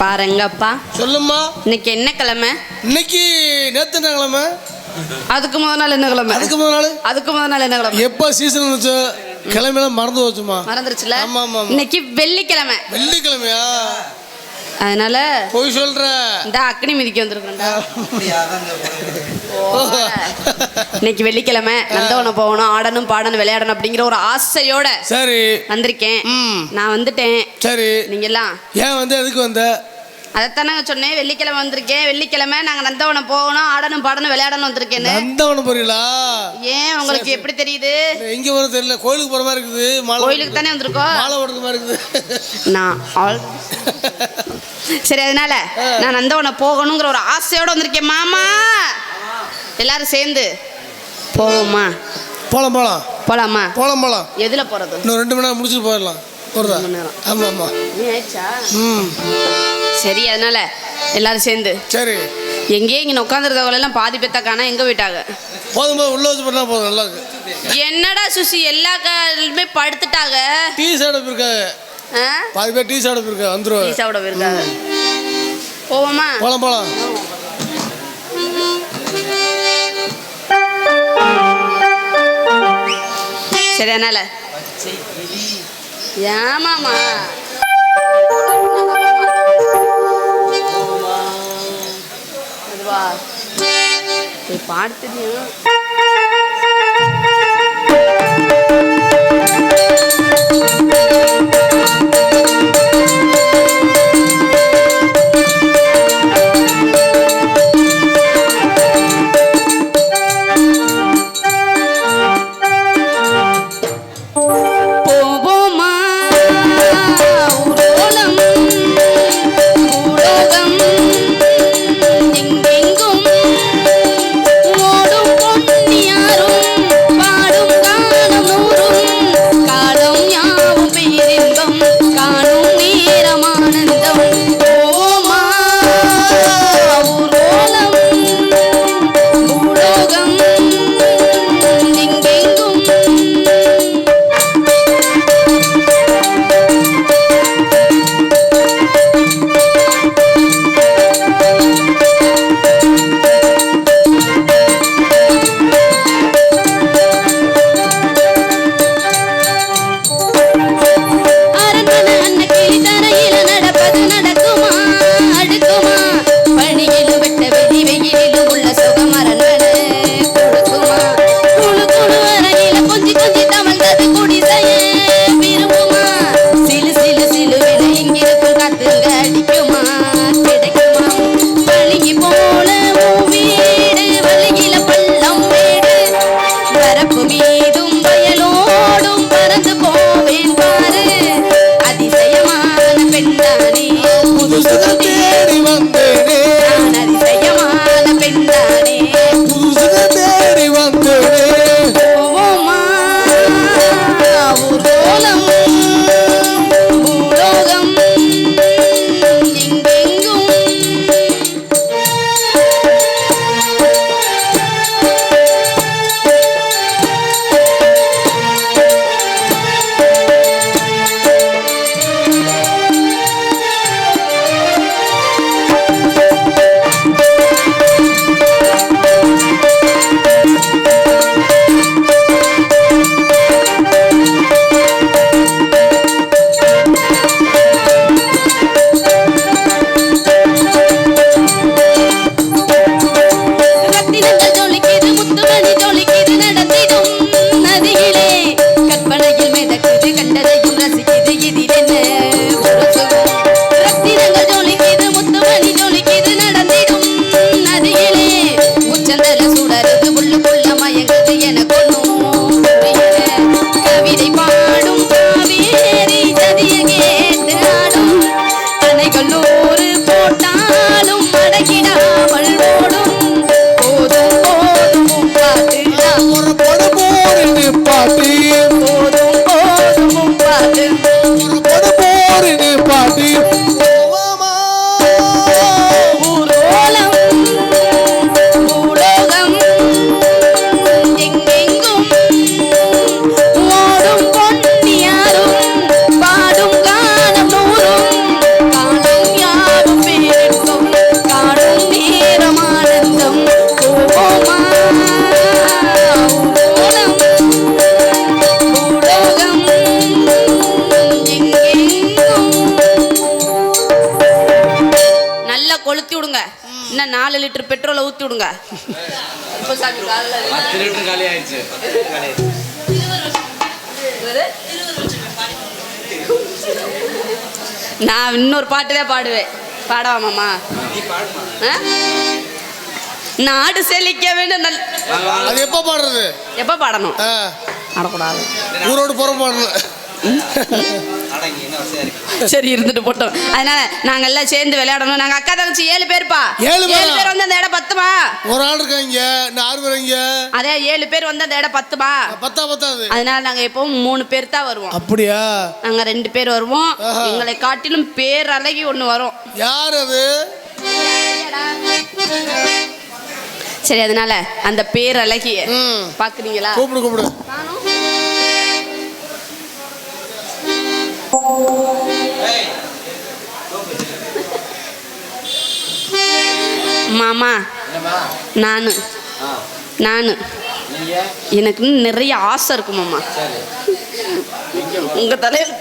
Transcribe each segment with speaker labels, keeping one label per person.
Speaker 1: பாருங்கப்பா.
Speaker 2: சொல்லும்மா.
Speaker 1: இன்னைக்கு என்ன கிழமை?
Speaker 2: இன்னைக்கு நேத்து என்ன கிழமை?
Speaker 1: அதுக்கு முத நாள் என்ன கிழமை?
Speaker 2: அதுக்கு முதல் நாள்?
Speaker 1: அதுக்கு முத நாள் என்ன கிழமை?
Speaker 2: எப்போ சீசன் வந்துச்சோ? கிழமையெல்லாம் மறந்து போச்சுமா
Speaker 1: மறந்துருச்சுல?
Speaker 2: ஆமா, ஆமா.
Speaker 1: இன்னைக்கு வெள்ளிக்கிழமை.
Speaker 2: வெள்ளிக்கிழமையா?
Speaker 1: அதனால
Speaker 2: போய் சொல்ற.
Speaker 1: இந்த அக்னி மிதிக்க வந்திருக்கேன்டா இன்னைக்கு வெள்ளிக்கிழமை. நந்தவனம் போகணும் ஆடணும் பாடணும் விளையாடணும் அப்படிங்கிற ஒரு ஆசையோட
Speaker 2: சரி.
Speaker 1: வந்திருக்கேன். நான் வந்துட்டேன்.
Speaker 2: சரி.
Speaker 1: நீங்க எல்லாம்
Speaker 2: ஏன் வந்து எதுக்கு வந்த?
Speaker 1: அதைத்தானங்க சொன்னேன். வெள்ளிக்கிழமை வந்திருக்கேன். வெள்ளிக்கிழமை நாங்க நந்தவனம் போகணும் ஆடணும் பாடணும் விளையாடணும் வந்திருக்கேன்னு.
Speaker 2: நந்தவனம் போறீங்களா?
Speaker 1: ஏன் உங்களுக்கு எப்படி தெரியுது?
Speaker 2: எங்க வரும் தெரியல. கோயிலுக்கு போற மாதிரி இருக்குது.
Speaker 1: கோயிலுக்கு தானே வந்திருக்கோம்.
Speaker 2: மாலை ஓடுறது மாதிரி இருக்குது.
Speaker 1: நான் ஆல் சரி அதனால நான் நந்தவனம் போகணுங்கிற ஒரு ஆசையோட வந்திருக்கேன். மாமா! எல்லாரும் சேர்ந்து போவோமா?
Speaker 2: போலாம் போலாம்.
Speaker 1: போலாமா?
Speaker 2: போலாம் போலாம்.
Speaker 1: எதுல போறது?
Speaker 2: இன்னும் ரெண்டு மணி நேரம் முடிச்சுட்டு போயிடலாம். போறதா. ஆமா ஆமா. ம்.
Speaker 1: சரி அதனால எல்லாரும் சேர்ந்து.
Speaker 2: சரி.
Speaker 1: எங்கேயே இங்கே உட்காந்துருந்தவங்க எல்லாம் பாதி பேத்த காணா எங்க போயிட்டாங்க?
Speaker 2: போதும் போதும் உள்ள பண்ணா போதும் நல்லா இருக்கு.
Speaker 1: என்னடா சுசி எல்லா காலுமே படுத்துட்டாங்க?
Speaker 2: டீ சாப்பிட போயிருக்காங்க.
Speaker 1: ஆ?
Speaker 2: பாதி பேர் டீ சாப்பிட போயிருக்காங்க வந்துருவாங்க.
Speaker 1: டீ சாப்பிட போயிருக்காங்க. போவோமா?
Speaker 2: போலாம் போலாம்.
Speaker 1: சரி அதனால. ஏமாமா. அதுவா போய் பாட்டு தெரியும் போவோமா லிட்டர்
Speaker 3: காலி ஆயிடுச்சு.
Speaker 1: நான் இன்னொரு பாட்டு தான் பாடுவேன். பாடவா மாமா? ஆ? நாடு செழிக்க வேண்டும். நல்
Speaker 2: அது எப்போ பாடுறது?
Speaker 1: எப்போ பாடணும்? பாடக்கூடாது
Speaker 2: ஊரோடு புறம் பாடணும்
Speaker 3: ஆனா இங்க என்ன வசதியா இருக்கு
Speaker 1: சரி இருந்துட்டு போட்டோம். அதனால நாங்க எல்லாம் சேர்ந்து விளையாடணும். நாங்க அக்கா தங்கச்சி ஏழு பேர்ப்பா.
Speaker 2: ஏழு பேரா?
Speaker 1: வந்து அந்த இடம் பத்துமா?
Speaker 2: ஒரு ஆள் இருக்காங்க ஆறு பேர்
Speaker 1: அதே ஏழு பேர் வந்து அந்த இடம் பத்துமா?
Speaker 2: பத்தா பத்தாது
Speaker 1: அதனால நாங்க எப்பவும் மூணு பேர் தான் வருவோம்.
Speaker 2: அப்படியா?
Speaker 1: நாங்க ரெண்டு பேர் வருவோம். எங்களை காட்டிலும் பேர் அழகி ஒண்ணு வரும்.
Speaker 2: யார் அது?
Speaker 1: சரி அதனால அந்த பேர் அழகிய
Speaker 2: ம்.
Speaker 1: பாக்குறீங்களா?
Speaker 2: கூப்பிடு கூப்பிடு.
Speaker 1: மாமா. நானு. நானு. எனக்கு நிறைய ஆசை இருக்கு மாமா. உங்க தலையில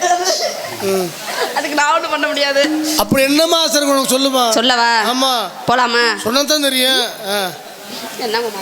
Speaker 1: அதுக்கு நான் ஒன்றும் பண்ண முடியாது.
Speaker 2: அப்படி என்னம்மா ஆசை இருக்கு உனக்கு சொல்லுமா?
Speaker 1: சொல்லவா?
Speaker 2: ஆமா.
Speaker 1: போலாமா?
Speaker 2: சொன்னா தான் தெரியும்
Speaker 1: என்ன மாமா?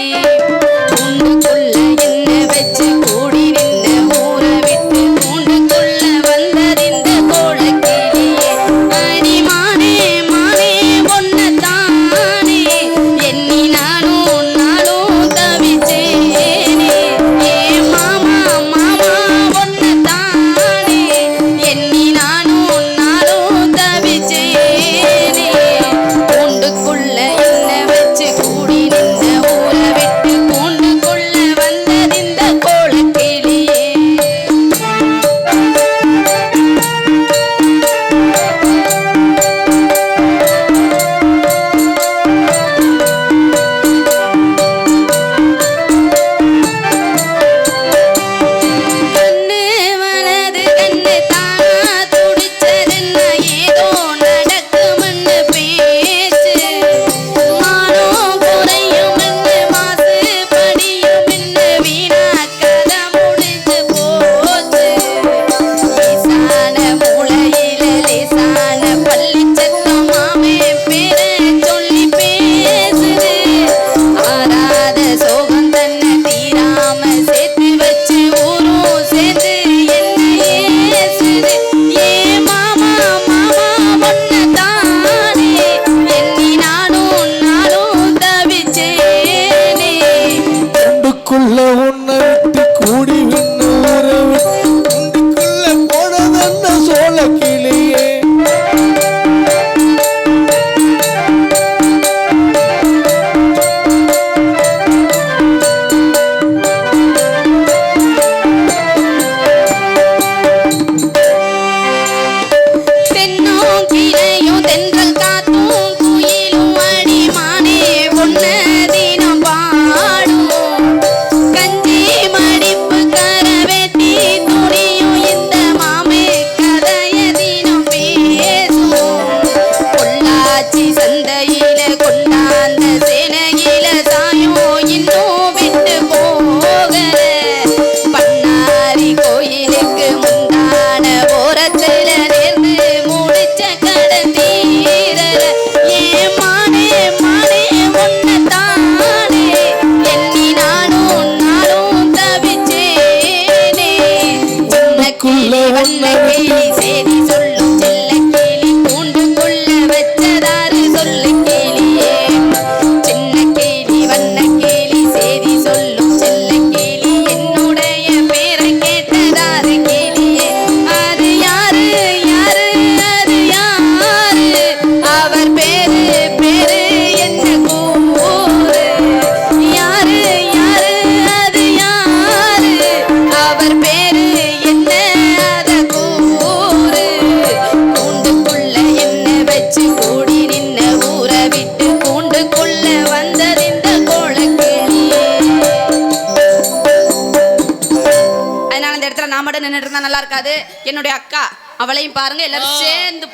Speaker 1: மட்டும் நின்றுட்டு இருந்தா நல்லா இருக்காது. என்னுடைய அக்கா அவளையும் பாருங்க எல்லாரும் சேர்ந்து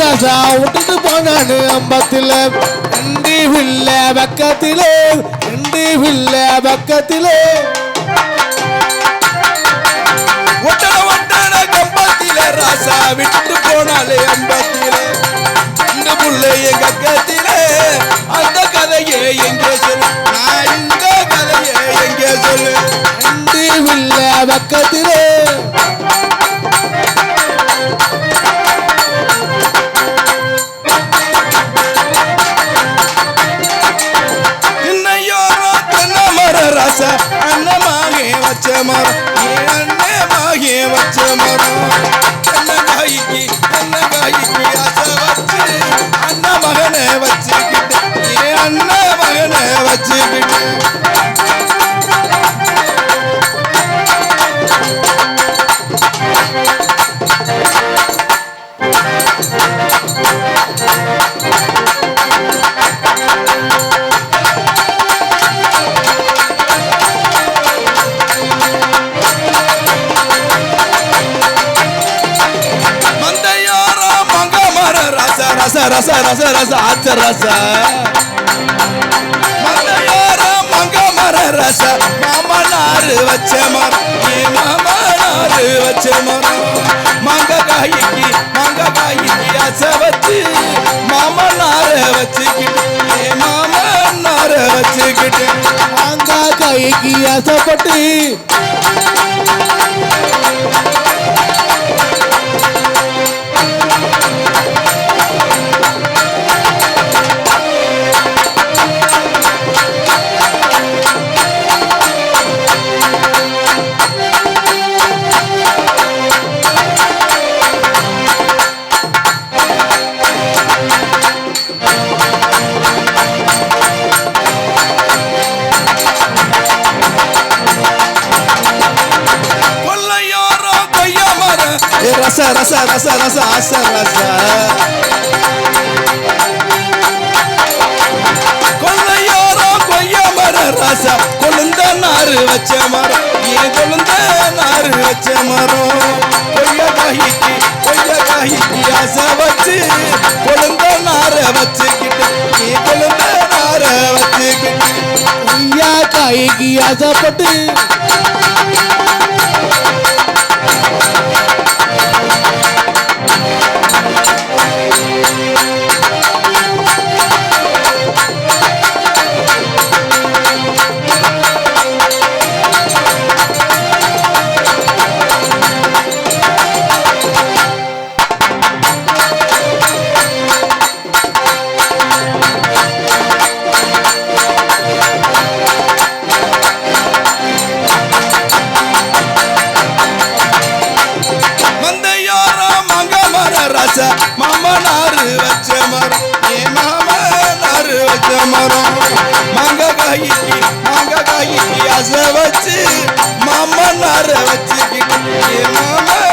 Speaker 2: ராசா விட்டுட்டு போனானு அம்பத்தில். ரெண்டு வில்ல பக்கத்திலே ரெண்டு வில்ல பக்கத்திலே.
Speaker 4: ஒட்டன ஒட்டன கம்பத்திலே ராசா விட்டு போனாலே அம்பத்திலே. இந்த புள்ள எங்க கத்திலே அந்த கதையே எங்கே சொல்லு? நான் இந்த கதையே எங்கே சொல்லு?
Speaker 2: ரெண்டு வில்ல பக்கத்திலே.
Speaker 4: ரச அன்னமாகி வச்ச மரம். நீ அன்னமாகி வச்ச மரம். அன்னகாய்க்கு அன்னகாய்க்கு தென்னை ஆசை வச்சு அன்ன மகனை வச்சுக்கிட்டு ஏ அன்ன மகனை வச்சுக்கிட்டு. ரச ரச ஆச்ச ரச. மந்தையாரா மங்க மர ரச. மாமனாரு வச்ச மரம். ஏ மாமனாரு வச்ச மரம். மங்க காய்க்கு மங்க காய்க்கு அச வச்சு. மாமனார வச்சுக்கிட்டு ஏ வச்சுக்கிட்டு.
Speaker 2: மங்க காய்க்கு ஆசைப்பட்டு
Speaker 4: ரச ரச ரச ரச ஆச ரச கொள்ளையோரோ கொய்ய மர ரச. கொழுந்த நாறு வச்ச மரம். ஏ கொழுந்த நாறு வச்ச மரம். கொய்ய காய்க்கு கொய்ய காய்க்கு ஆசை வச்சு கொழுந்த நார வச்சுக்கிட்டு ஏ கொழுந்த நார வச்சுக்கிட்டு
Speaker 2: ஐயா காய்க்கு ஆசைப்பட்டு.
Speaker 4: காய்க்கு மாங்காய் காய்க்கு அசை வச்சு மாமனார வச்சுக்கிட்டு மாமா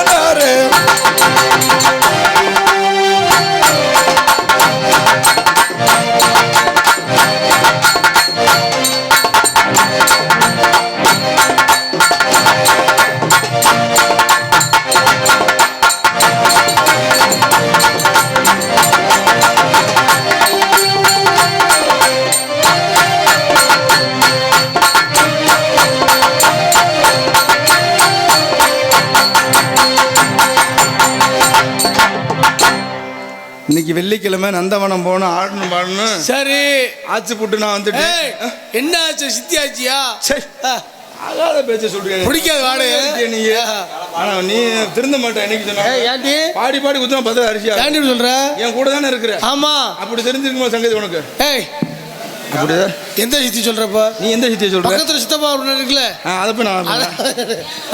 Speaker 4: வெள்ளிக்கிழமை நந்தவனம் போகணும் ஆடணும் பாடணும்.
Speaker 2: சரி.
Speaker 4: ஆச்சு புட்டு நான் வந்துட்டேன்.
Speaker 2: என்ன ஆச்சு சித்தி ஆச்சியா
Speaker 4: சரி. ஆகாத பேச்ச சொல்றேன்
Speaker 2: பிடிக்காது வாடு.
Speaker 4: நீ? ஆனா நீ திருந்த மாட்டேன் என்னைக்கு சொன்ன
Speaker 2: ஏய், ஏன்டி?
Speaker 4: பாடி பாடி குத்துனா பத்து அரிசியா?
Speaker 2: ஏன்டி சொல்ற?
Speaker 4: என் கூட தானே இருக்கிற.
Speaker 2: ஆமா.
Speaker 4: அப்படி தெரிஞ்சிருக்குமா சங்கதி உனக்கு?
Speaker 2: ஏய். எந்த சித்தி சொல்றப்ப
Speaker 4: நீ எந்த சித்தியை சொல்ற?
Speaker 2: பக்கத்துல சித்தப்பா அப்படின்னு இருக்குல்ல.
Speaker 4: அதை போய் நான்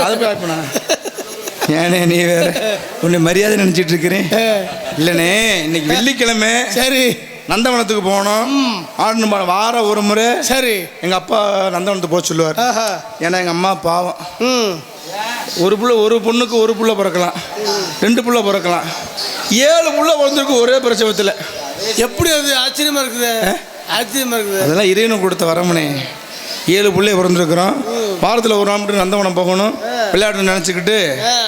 Speaker 4: அதை போய் பண்ண ஏனே நீ வேற உன்னை மரியாதை நினைச்சிட்டு இருக்கிறேன். இல்லனே இன்னைக்கு வெள்ளிக்கிழமை.
Speaker 2: சரி.
Speaker 4: நந்தவனத்துக்கு போகணும். ஆடணும் வார ஒரு முறை.
Speaker 2: சரி.
Speaker 4: எங்கள் அப்பா நந்தவனத்துக்கு போக சொல்லுவார். ஏன்னா எங்கள் அம்மா பாவம். ஒரு புள்ள ஒரு பொண்ணுக்கு ஒரு புள்ள பிறக்கலாம். ரெண்டு புள்ள பிறக்கலாம். ஏழு புள்ள பிறந்திருக்கு ஒரே பிரசவத்தில்.
Speaker 2: எப்படி அது ஆச்சரியமா இருக்குது? ஆச்சரியமா இருக்குது.
Speaker 4: அதெல்லாம் இறைவனுக்கு கொடுத்த வரமுனே. ஏழு பிள்ளை பிறந்திருக்கிறோம். வாரத்தில் ஒரு நாள் மட்டும் நந்தவனம் போகணும். விளையாட்டு நினச்சிக்கிட்டு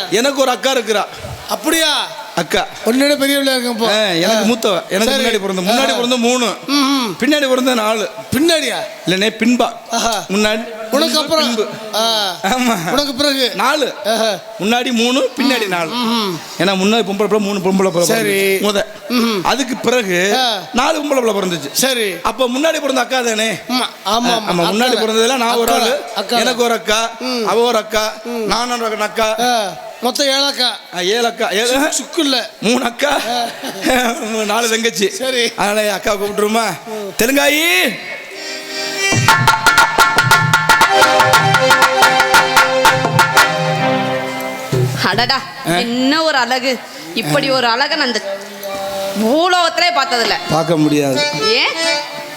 Speaker 4: எனக்கு ஒரு அக்கா இருக்கிறா.
Speaker 2: அப்படியா?
Speaker 4: அக்கா.
Speaker 2: ஒன்னோட பெரிய பிள்ளையா இருக்கும்
Speaker 4: எனக்கு மூத்தவ. எனக்கு. முன்னாடி பிறந்த முன்னாடி பிறந்த மூணு. பின்னாடி பிறந்த நாலு.
Speaker 2: பின்னாடியா?
Speaker 4: இல்லைனே பின்பா. முன்னாடி
Speaker 2: உனக்கு அப்புறம்.
Speaker 4: ஆமா.
Speaker 2: உனக்கு பிறகு.
Speaker 4: நாலு. முன்னாடி மூணு பின்னாடி நாலு. ஏன்னா முன்னாடி பொம்பளை பிள்ளை மூணு பொம்பளை பிள்ளை
Speaker 2: சரி.
Speaker 4: முத. அதுக்கு பிறகு. நாலு பொம்பளை பிள்ளை பிறந்துச்சு.
Speaker 2: சரி.
Speaker 4: அப்ப முன்னாடி பிறந்த அக்கா தானே?
Speaker 2: ஆமா ஆமா
Speaker 4: முன்னாடி. பிறந்ததுல நான் ஒரு ஆளு.
Speaker 2: அக்கா
Speaker 4: எனக்கு ஒரு அக்கா அவ ஒரு அக்கா நான் ஒரு அக்கா.
Speaker 2: மொத்தம் ஏழாக்கா.
Speaker 4: ஆ, ஏழு அக்கா ஏழு
Speaker 2: சுக்கு இல்ல
Speaker 4: மூணு அக்கா நாலு தங்கச்சி.
Speaker 2: சரி.
Speaker 4: அதனால அக்கா கூப்பிட்டுருமா? தெலுங்காயி!
Speaker 1: அடடா என்ன ஒரு அழகு. இப்படி ஒரு அழகை நான் அந்த பூலோகத்திலே பார்த்ததில்ல.
Speaker 4: பார்க்க முடியாது.
Speaker 1: ஏன்?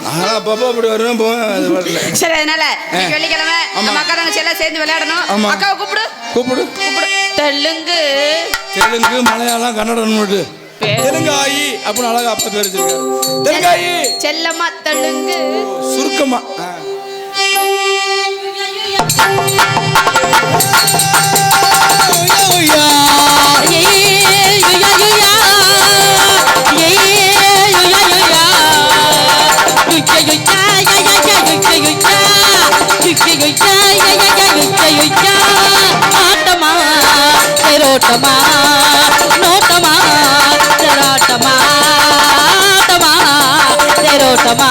Speaker 4: நானும் அப்பப்போ அப்படி வருவேன் போவேன் அது வரல.
Speaker 1: சரி அதனால வெள்ளிக்கிழமை நம்ம அக்கா தங்கச்சி எல்லாம் சேர்ந்து விளையாடணும். அக்காவை கூப்பிடு.
Speaker 4: கூப்பிடு.
Speaker 1: கூப்பிடு. தெலுங்கு.
Speaker 4: தெலுங்கு மலையாளம் கன்னடம் மட்டும். தெலுங்காயி அப்படின்னு அழகா அப்பா பேர் வச்சிருக்காரு. தெலுங்காயி.
Speaker 1: செல்லம்மா தெலுங்கு.
Speaker 4: சுருக்கமா ஆ.
Speaker 2: ஐயா,
Speaker 5: ஆட்டமா தெரோட்டமா நோட்டமா தெராட்டமா ஆட்டமா தெரோட்டமா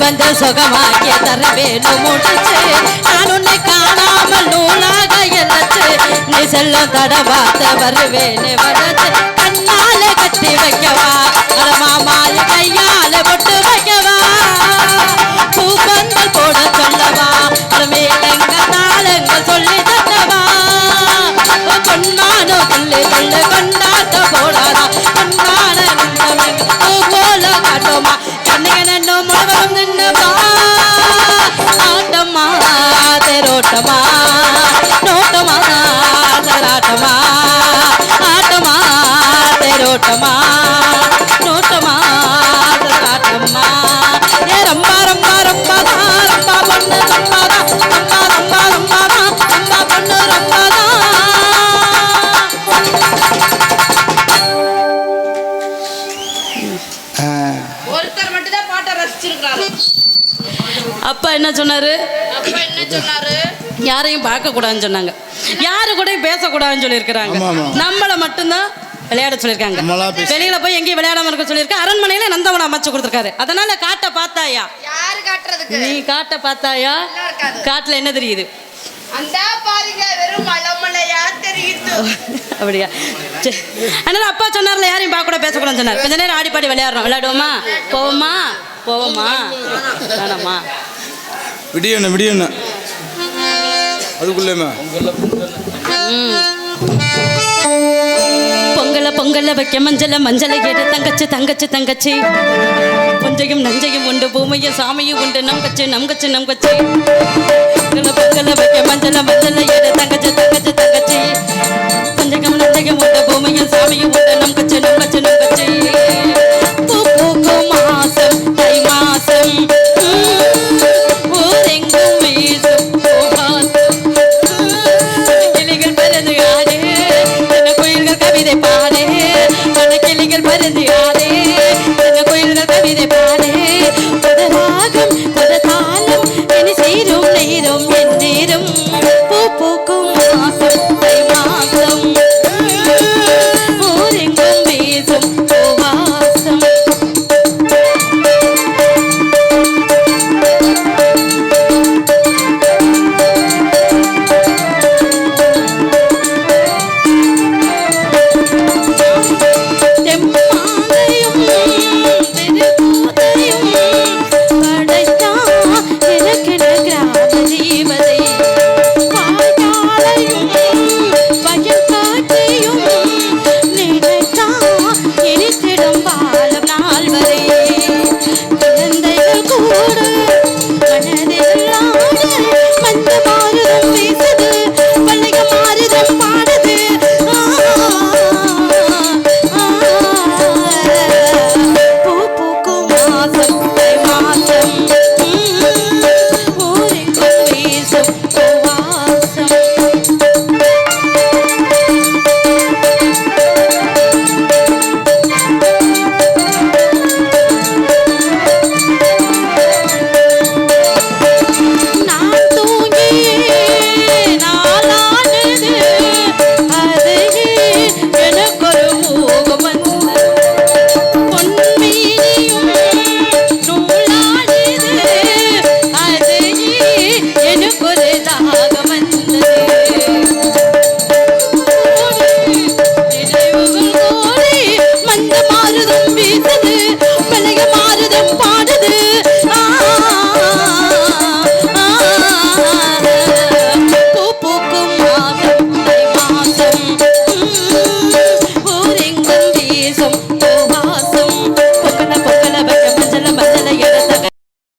Speaker 5: வந்து சுகமாக்கிய தர வேணும் முடிச்சு நான் உன்னை காணாமல் நூலாக எழச்சு நீ செல்லும் தடவாத்த வருவேனே வரச்சு கண்ணால கட்டி வைக்கவா மாமாய கையால பொட்டு வைக்கவா? பூப்பந்தல் போட சொல்லவா? மேலங்க தாளங்கள் சொல்லி பொன்னானோ சொல்லி சொல்ல கொண்டாட்ட போடாதா பொன்னான போல காட்டுமா? கண்ணையனோ முழுவதும் நின்னுவா? ஆட்டமா தெரோட்டமா நோட்டமா தராட்டமா ஆட்டமா தெரோட்டமா அப்பா என்ன சொன்னாரு?
Speaker 1: அப்ப என்ன சொன்னாரு?
Speaker 5: யாரையும் பார்க்க கூடாதுன்னு சொன்னாங்க. யாரு கூடயும் பேசக்கூடாதுன்னு சொல்லியிருக்கிறாங்க. நம்மளை மட்டும்தான் விளையாட சொல்லியிருக்காங்க.
Speaker 4: நம்மளா பேசி-
Speaker 5: வெளியில போய் எங்கேயும் விளையாடாம இருக்க சொல்லியிருக்க அரண்மனையில நந்தவனம் அமைச்சு கொடுத்துருக்காரு. அதனால காட்ட பார்த்தாயா? நீ காட்ட பார்த்தாயா. காட்டுல என்ன தெரியுது?
Speaker 1: அந்த பாருங்க வெறும் மலை மலையா தெரியுது.
Speaker 5: அப்படியா. அதனால அப்பா சொன்னார்ல யாரையும் பார்க்க கூட பேசக்கூடாதுன்னு சொன்னார். கொஞ்ச நேரம் ஆடி பாடி விளையாடுறோம். விளையாடுவோமா? போவோமா? போவோமா? வேணாமா?
Speaker 4: விடியண்ண விடியண்ண அதுக்குள்ளேமா
Speaker 5: பொங்கல பொங்கல வைக்க மஞ்சள மஞ்சள கேட்டு தங்கச்சி தங்கச்சி தங்கச்சி. புஞ்சையும் நஞ்சையும் உண்டு பூமையும் சாமியும் உண்டு நம் கச்சி நம் கச்சி நம் கச்சி பொங்கல பொங்கல வைக்க மஞ்சள மஞ்சள ஏடு தங்கச்சி தங்கச்சி தங்கச்சி. புஞ்சையும் நஞ்சையும் உண்டு பூமையும் சாமியும் உண்டு நம் கச்சி நம் கச்சி நம் கச்சி கிளிகள் பறந்து ஆடு